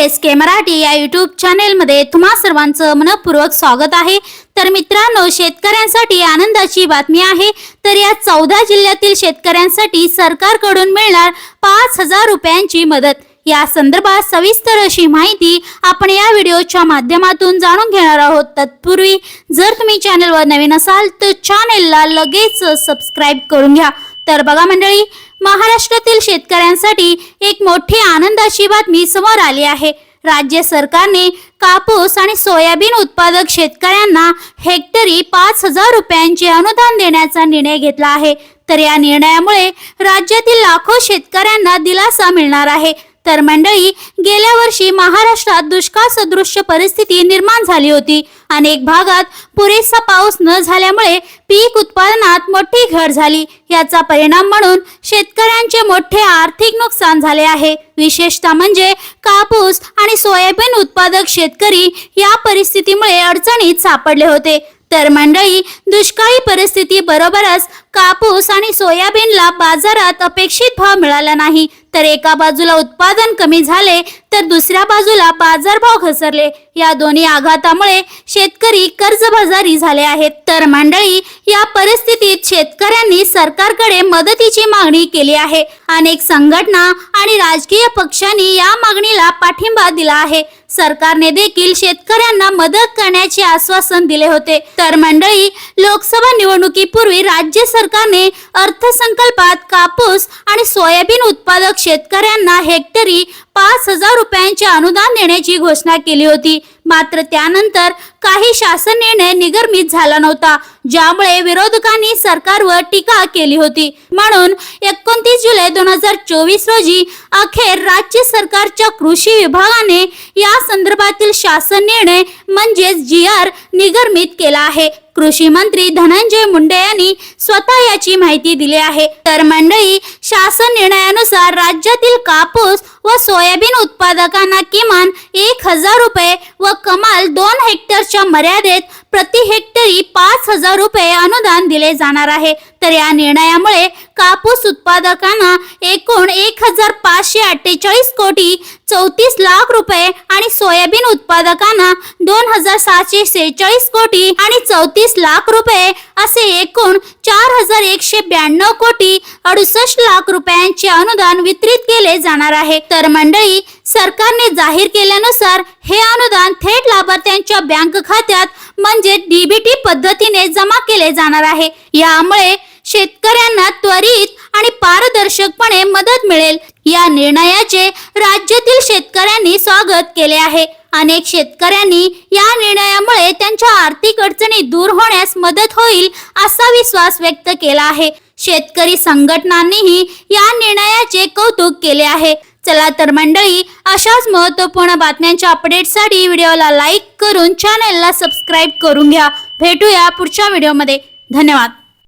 S के मराठी या YouTube चॅनेलमध्ये तुम्हा सर्वांचं मनपूर्वक स्वागत आहे. तर मित्रांनो शेतकऱ्यांसाठी आनंदाची बातमी आहे. तर या चौदा जिल्ह्यातील शेतकऱ्यांसाठी सरकारकडून मिळणार पाच हजार रुपयांची मदत. या संदर्भात सविस्तर अशी माहिती आपण या व्हिडिओच्या माध्यमातून जाणून घेणार आहोत. तत्पूर्वी जर तुम्ही चॅनलवर नवीन असाल तर चॅनेलला लगेच सबस्क्राईब करून घ्या. तर बघा मंडळी महाराष्ट्रातील शेतकऱ्यांसाठी एक मोठी आनंदाची बातमी समोर आली आहे. राज्य सरकारने कापूस आणि सोयाबीन उत्पादक शेतकऱ्यांना हेक्टरी पाच हजार रुपयांचे अनुदान देण्याचा निर्णय घेतला आहे. तर या निर्णयामुळे राज्यातील लाखो शेतकऱ्यांना दिलासा मिळणार आहे. तर मंडळी गेल्या वर्षी महाराष्ट्रात दुष्काळ सदृश्य परिस्थिती निर्माण झाली होती. अनेक भागात पुरेसा पाऊस न झाल्यामुळे पीक उत्पादनात मोठी घट झाली. याचा परिणाम म्हणून शेतकऱ्यांचे मोठे आर्थिक नुकसान झाले आहे. विशेषतः म्हणजे कापूस आणि सोयाबीन उत्पादक शेतकरी या परिस्थितीमुळे अडचणीत सापडले होते. तर मंडळी दुष्काळी परिस्थिती बरोबरच कापूस आणि सोयाबीनला बाजारात अपेक्षित भाव मिळाला नाही. तर एका बाजूला उत्पादन कमी झाले तर दुसऱ्या बाजूला बाजारभाव घसरले. या दोन्ही आघातामुळे शेतकरी कर्जबाजारी झाले आहेत. तर मंडळी या परिस्थितीत शेतकऱ्यांनी सरकारकडे मदतीची मागणी केली आहे. अनेक संघटना आणि राजकीय पक्षांनी या मागणीला पाठिंबा दिला आहे. सरकारने देखील शेतकऱ्यांना मदत करण्याचे आश्वासन दिले होते. तर मंडळी लोकसभा निवडणुकीपूर्वी राज्य सरकारने अर्थसंकल्पात कापूस आणि सोयाबीन उत्पादक शेतकऱ्यांना हेक्टरी पाच हजार रुपयांचे अनुदान देण्याची घोषणा केली होती. मात्र त्यानंतर काही शासन निर्णय निगर्मित झाला नव्हता. ज्यामुळे विरोधकांनी सरकारवर टीका केली होती. म्हणून एकोणतीस जुलै दोन हजार चोवीस रोजी अखेर राज्य सरकारच्या कृषी विभागाने या संदर्भातील शासन निर्णय म्हणजेच जी आर निगर्मित केला आहे. कृषी मंत्री धनंजय मुंडे यांनी स्वतः याची माहिती दिली आहे. तर मंडळी शासन निर्णयानुसार राज्यातील कापूस व सोयाबीन उत्पादकांना किमान एक हजार रुपये व कमाल दोन हेक्टरच्या मर्यादेत प्रति हेक्टरी पाच हजार रुपये अनुदान दिले जाणार आहे. तर या निर्णयामुळे कापूस उत्पादकांना एकूण एक हजार पाचशे अठ्ठेचाळीस कोटी चौतीस लाख रुपये आणि सोयाबीन उत्पादकांना दोन हजार सातशे सेहेचाळीस कोटी आणि चौतीस लाख रुपये असे एकूण चार हजार एकशे ब्याण्णव कोटी अडुसष्ट लाख रुपयांचे अनुदान वितरित केले जाणार आहे. तर मंडळी सरकारने जाहीर केल्यानुसार हे अनुदान थेट लाभार्थ्यांच्या बँक खात्यात म्हणजे डीबीटी पद्धतीने जमा केले जाणार आहे. यामुळे शेतकऱ्यांना त्वरित आणि पारदर्शकपणे मदत मिळेल. या निर्णयाचे राज्यातील शेतकऱ्यांनी स्वागत केले आहे. अनेक शेतकऱ्यांनी या निर्णयामुळे त्यांच्या आर्थिक अडचणी दूर होण्यास मदत होईल असा विश्वास व्यक्त केला आहे. शेतकरी संघटनांनीही या निर्णयाचे कौतुक केले आहे. चला तर मंडळी अशाच महत्त्वपूर्ण बातम्यांच्या अपडेटसाठी व्हिडिओला लाईक करून चॅनेलला सबस्क्राईब करून घ्या. भेटूया पुढच्या व्हिडिओमध्ये. धन्यवाद.